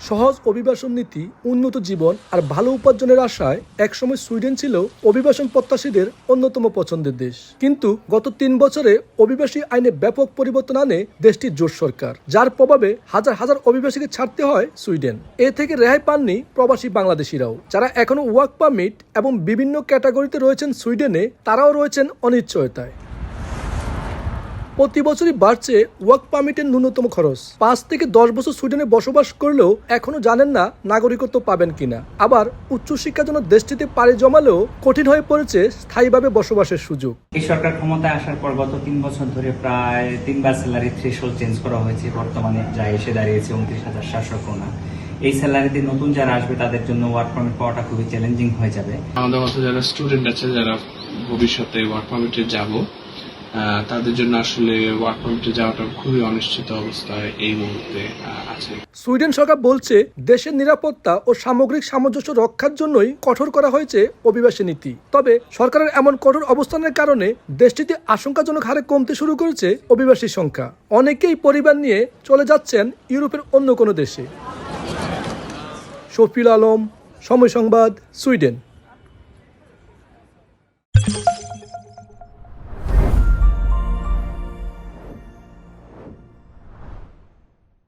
সহজ অভিবাসন নীতি, উন্নত জীবন আর ভালো উপার্জনের আশায় একসময় সুইডেন ছিল অভিবাসন প্রত্যাশীদের অন্যতম পছন্দের দেশ। কিন্তু গত তিন বছরে অভিবাসী আইনে ব্যাপক পরিবর্তন আনে দেশটির জোট সরকার, যার প্রভাবে হাজার হাজার অভিবাসীকে ছাড়তে হয় সুইডেন। এ থেকে রেহাই পাননি প্রবাসী বাংলাদেশিরাও। যারা এখনও ওয়ার্ক পারমিট এবং বিভিন্ন ক্যাটাগরিতে রয়েছেন সুইডেনে, তারাও রয়েছেন অনিশ্চয়তায়। প্রতি বছরই বাড়ছে ওয়ার্ক পারমিটের ন্যূনতম খরচ। পাঁচ থেকে দশ বছর সুইডেনে বসবাস করলেও এখনও জানেন না নাগরিকত্ব পাবেন কিনা। আবার উচ্চশিক্ষার জন্য দেশটিতে পাড়ি জমালেও কঠিন হয়ে পড়েছে স্থায়ীভাবে বসবাসের সুযোগ। এই সরকার ক্ষমতায় আসার পর গত তিন বছর ধরে প্রায় তিনবার স্যালারি থ্রেশহোল্ড চেঞ্জ করা হয়েছে। বর্তমানে যা এসে দাঁড়িয়েছে উনত্রিশ হাজার সাতশো ক্রোনা এই স্যালারিতে নতুন যারা আসবে তাদের জন্য ওয়ার্ক পারমিট পাওয়াটা খুবই চ্যালেঞ্জিং হয়ে যাবে। আমাদের মতো যারা স্টুডেন্ট আছে যারা ভবিষ্যতে ওয়ার্ক পারমিটে যাব তাদের জন্য আসলে ওয়ার্ক পারমিটে যাওয়াটা খুবই অনিশ্চিত অবস্থায় এই মুহূর্তে আছে। সুইডেন সরকার বলছে দেশের নিরাপত্তা ও সামগ্রিক সামঞ্জস্য রক্ষার জন্যই কঠোর করা হয়েছে অভিবাসী নীতি। তবে সরকারের এমন কঠোর অবস্থানের কারণে দেশটিতে আশঙ্কাজনক হারে কমতে শুরু করেছে অভিবাসীর সংখ্যা। অনেকেই পরিবার নিয়ে চলে যাচ্ছেন ইউরোপের অন্য কোনো দেশে। শফিল আলম, সময় সংবাদ, সুইডেন।